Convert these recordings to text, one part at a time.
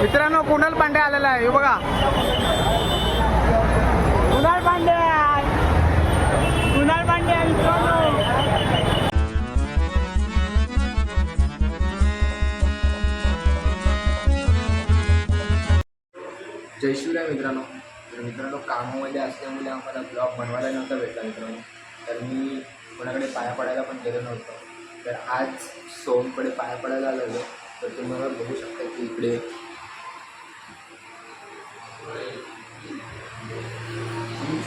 मित्रांनो कुणाल पांडे आलेला आहे? बघा. कुणाल पांडे कुणाल पांडे मित्रांनो. जय शिवराय मित्रांनो. तर मित्रांनो कामामध्ये असल्यामुळे आम्हाला ब्लॉग बनवायला नव्हता भेटला मित्रांनो. तर मी कोणाकडे पाया पडायला पण गेलो नव्हतो. तर आज सोमकडे पाया पडायला आलेलो तर तुम्ही मला बघू शकता की इकडे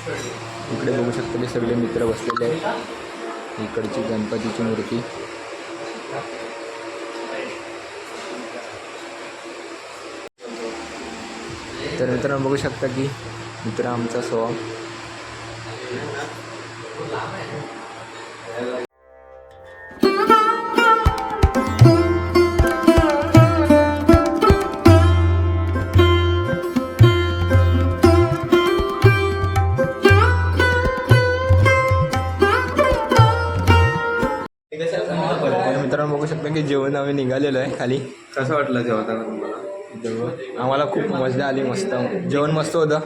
इकडे बघू शकता की सगळे मित्र बसलेले आहेत. इकडची गणपतीची मूर्ती. तर मित्रांनो बघू शकता की मित्र आमचा स्वभाव की जेवण आम्ही निघालेलो आहे खाली. कसं वाटलं जेवताना तुम्हाला? आम्हाला खूप मजा आली मस्त. जेवण मस्त होतं.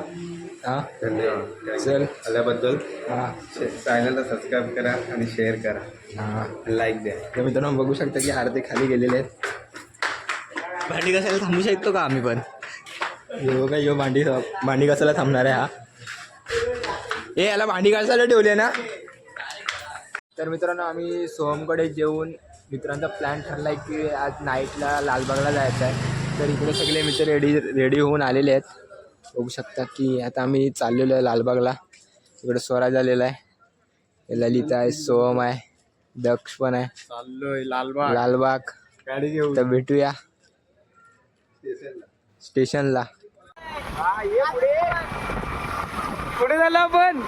हां? धन्यवाद. चल. आल्याबद्दल? हां. चॅनलला सबस्क्राईब करा आणि शेअर करा. हां. लाईक द्या. तर मित्रांनो बघू शकता की अर्धे खाली गेलेले आहेत. भांडी घासायला थांबू शकतो का आम्ही पण? यो का यो भांडी भांडी घासायला थांबणार आहे हा. ए याला भांडी घासायला ठेवले ना? तर मित्रांनो आम्ही सोहमकडे जेवून मित्रांचा प्लॅन ठरला आहे की आज नाईटला लालबागला जायचं आहे तर इकडे सगळे मित्र रेडी रेडी होऊन आलेले आहेत. बघू शकता की आता आम्ही चाललेलो आहे लालबागला. इकडे स्वराज आलेला आहे. ललिता आहे सोहम आहे दक्ष पण आहे. चाललोय लालबाग. लालबाग. गाडी घेऊ तर भेटूया. स्टेशनला. पुढे. झालं आपण.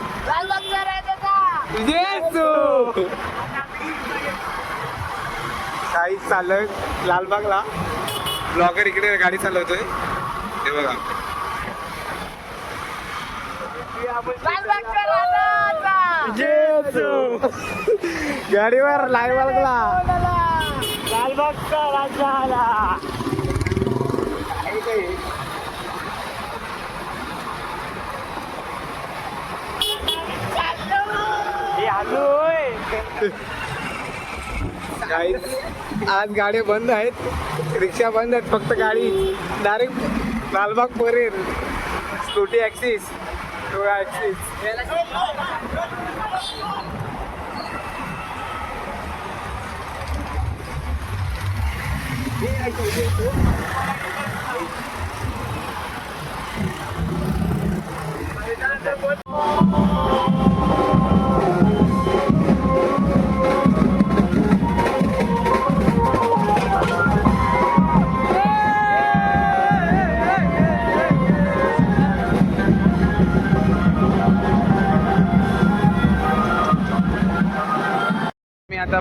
काही चाललोय लालबागला. ब्लॉगर इकडे गाडी चालवतोय. हे बघा. गाडीवर लालबागला लालबागचा राजा आला Guys, आज गाड्या बंद आहेत. रिक्षा बंद आहेत. फक्त गाडी direct Lalbaug Parel Scooty Access Access मी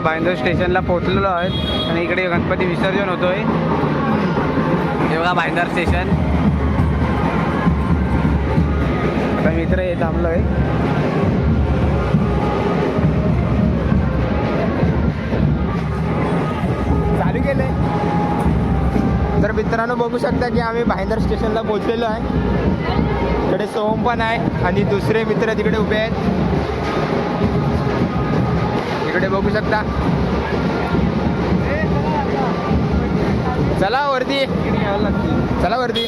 भाईंदर स्टेशनला पोहोचलेलो आहे आणि इकडे गणपती विसर्जन होतोय. हे बघा भाईंदर स्टेशन. आता मित्र हे थांबलोय. चालू केलंय. तर मित्रांनो बघू शकता की आम्ही भाईंदर स्टेशनला पोहोचलेलो आहे. इकडे सोम पण आहे आणि दुसरे मित्र तिकडे उभे आहेत. इकडे बघू शकता. चला वरती. चला वरती.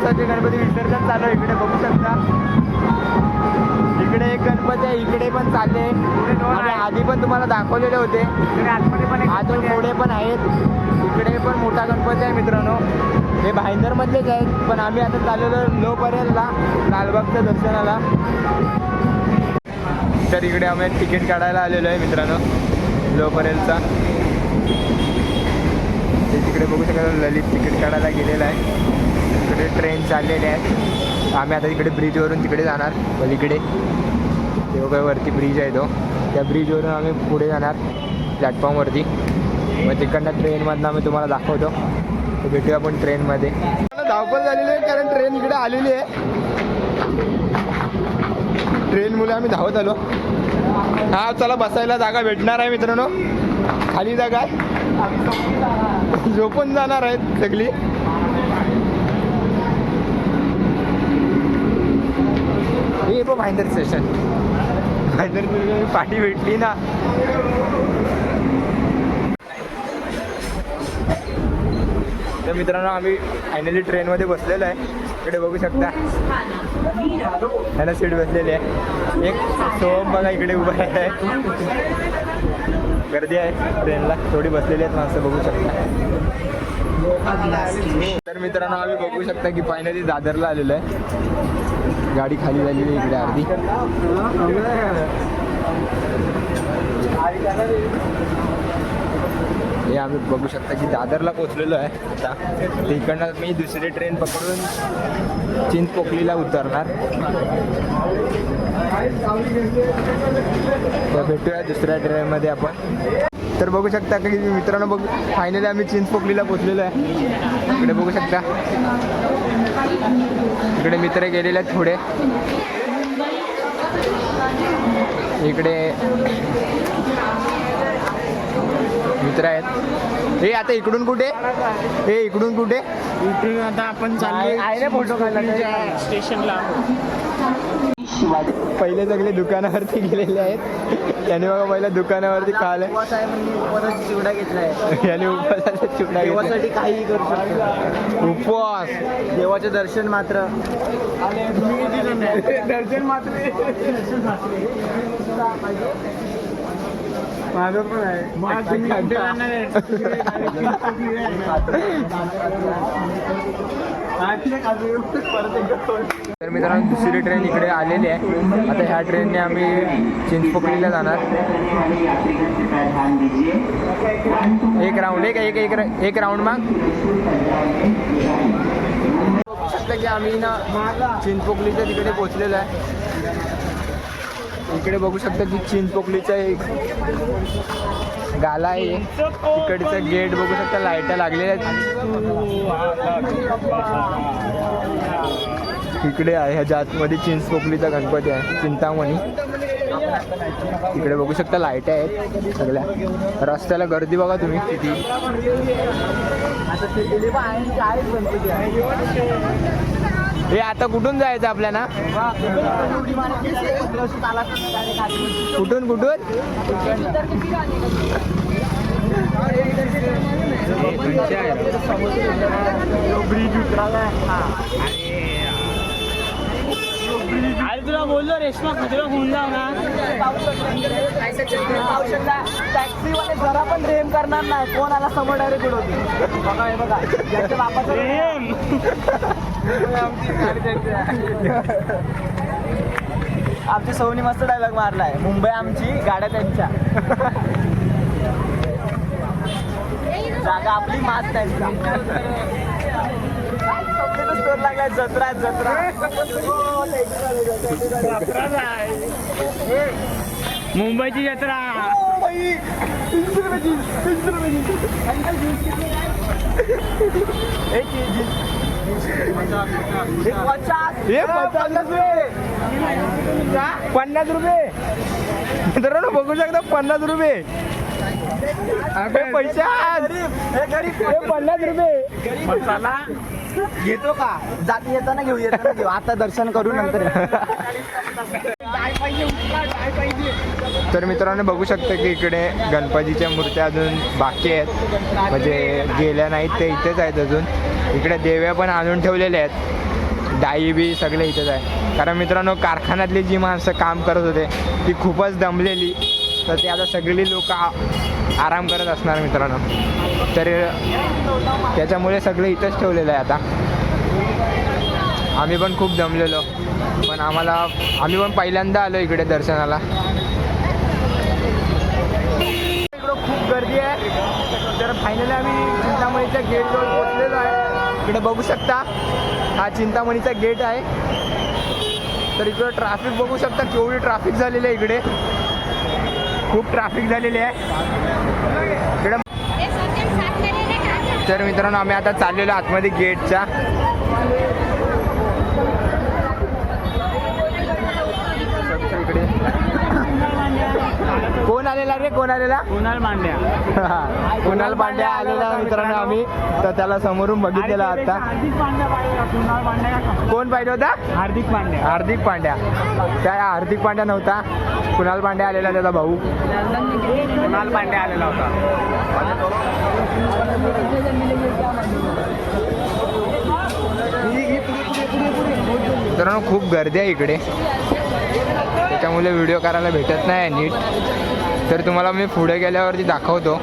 दिवसाचे गणपती विसर्जन चालू आहे. इकडे बघू शकता. इकडे एक गणपती आहे. इकडे पण चालले. आणि आधी पण तुम्हाला दाखवलेले होते. अजून पुढे पण आहेत. इकडे पण मोठा गणपती आहे मित्रांनो. हे भाईंदरमधलेच आहेत. पण आम्ही आता चाललेलो लो परेलला लालबागच्या दर्शनाला. तर इकडे आम्ही तिकीट काढायला आलेलो आहे मित्रांनो लो ते तिकडे बघू शकता ललित तिकीट काढायला गेलेला आहे. तिकडे ट्रेन चाललेली आहेत आम्ही आता इकडे ब्रिजवरून तिकडे जाणार. पलीकडे. तेव्हा वरती ब्रिज आहे तो. त्या ब्रिजवरून आम्ही पुढे जाणार प्लॅटफॉर्मवरती मग तिकडनं ट्रेनमधनं आम्ही तुम्हाला दाखवतो. भेटूया आपण ट्रेनमध्ये धावपळ झालेली आहे कारण ट्रेन इकडे आलेली आहे. ट्रेनमुळे आम्ही धावत आलो. हा चला बसायला जागा भेटणार आहे मित्रांनो. खाली जागा झोपून जाणार आहेत सगळी. हे पण भाईंदर स्टेशन भाईंदर पाठी भेटली ना. तर मित्रांनो आम्ही फायनली ट्रेनमध्ये बसलेलो आहे. इकडे बघू शकता. त्यांना सीट बसलेली आहे. एक सोहम बघा इकडे उभा आहे. गर्दी आहे ट्रेनला थोडी बसलेली आहेत माणसं बघू शकता. तर मित्रांनो आम्ही बघू शकता की फायनली दादरला आलेलो आहे. गाडी खाली झालेली इकडे अर्धी. हे आम्ही बघू शकता की दादरला पोचलेलो आहे आता. तिकडनं मी दुसरी ट्रेन पकडून चिंचपोकलीला उतरणार. तर भेटूया दुसऱ्या ट्रेनमध्ये आपण. तर बघू शकता की मित्रांनो बघ फायनली आम्ही चिंचपोकलीला पोहोचलेलो आहे. इकडे बघू शकता. इकडे मित्र गेलेले आहेत थोडे. इकडे मित्र आहेत. हे आता इकडून कुठे? हे इकडून कुठे? इकडून आता आपण चाललोय फोटो स्टेशनला. पहिले सगळे दुकानावरती गेलेले आहेत. त्याने बघा पहिल्या दुकानावरती खाल. उपवासाची चिवडा घेतलाय. याने उपवासाचा चिवडा. देवासाठी काहीही करू शकतो. उपवास. देवाचे दर्शन मात्र. दर्शन मात्र. माझं पण तर मित्रांनो दुसरी ट्रेन इकडे आलेली आहे. आता ह्या ट्रेनने आम्ही चिंचपोकळीला जाणार. एक राऊंड एक एक एक एक राऊंड माग. शकता की आम्ही ना चिंचपोकलीच्या तिकडे पोहोचलेलो आहे. इकडे बघू शकता की चिंचपोकलीचा एक गाला आहे. इकडचा गेट बघू शकता लाईटा लागलेल्या आहेत. इकडे आहे ह्याच्या आतमध्ये चिंचपोकलीचा गणपती आहे चिंतामणी. इकडे बघू शकता लाइट आहेत सगळ्या. रस्त्याला गर्दी बघा तुम्ही किती. हे आता कुठून जायचं आपल्याला? कुठून कुठून? अरे तुला बोललो रेशमा कुत्रा होऊन जाऊ ना टॅक्सीवाले जरा पण रेम करणार नाही कोण आला समोर डायरेक्ट उडवते बघा हे बघा ज्याच्या बापाचं रेम आमची सवनी मस्त डायलॉग मारलाय. मुंबई आमची गाड्या त्यांच्या. जागा आपली मात त्यांची स्टोर लागलाय जत्रा जत्रा. मुंबईची जत्रा. पचास. हे पन्नास रुपये. पन्नास रुपये. मित्रांनो बघू शकता पन्नास रुपये. पैसे. हे पन्नास रुपये. घेतो का? जाती येताना घेऊ येताना घेऊ. आता दर्शन करू नंतर. तर मित्रांनो बघू शकता की इकडे गणपतीच्या मूर्त्या अजून बाकी आहेत. म्हणजे गेल्या नाहीत ते इथेच आहेत अजून. इकडे देव्या पण आणून ठेवलेल्या आहेत. डाई बी सगळे इथेच आहे कारण मित्रांनो कारखान्यातली जी माणसं काम करत होते ती खूपच दमलेली. तर ते आता सगळी लोक आराम करत असणार मित्रांनो. तर त्याच्यामुळे सगळं इथंच ठेवलेलं आहे आता. आम्ही पण खूप जमलेलो पण आम्हाला आम्ही पण पहिल्यांदा आलो इकडे दर्शनाला. इकडं खूप गर्दी आहे. तर फायनली आम्ही चिंतामणीच्या गेटजवळ पोचलेलो आहे. इकडे बघू शकता हा चिंतामणीचा गेट आहे. तर इकडं ट्रॅफिक बघू शकता केवढी ट्रॅफिक झालेली आहे इकडे. खूप ट्रॅफिक झालेली आहे. तर मित्रांनो आम्ही आता चाललेलो आतमध्ये गेटच्या इकडे कोण आलेला रे? कोण आलेला? कुणाल मांड्या. कुणाल पांड्या आलेला मित्रांनो आम्ही. तर त्याला समोरून बघितलेला आता. हार्दिक पांड्या पाहिजे? कुणाल पांड्या का? कोण पाहिजे होता? हार्दिक पांड्या. हार्दिक पांड्या. त्या हार्दिक पांड्या नव्हता. कुणाल पांड्या आलेला त्याचा भाऊ. कुणाल पांड्या आलेला होता. मित्रांनो खूप गर्दी आहे इकडे. त्याच्यामुळे व्हिडिओ करायला भेटत नाही नीट. तर तुम्हाला मी पुढे गेल्यावरती दाखवतो.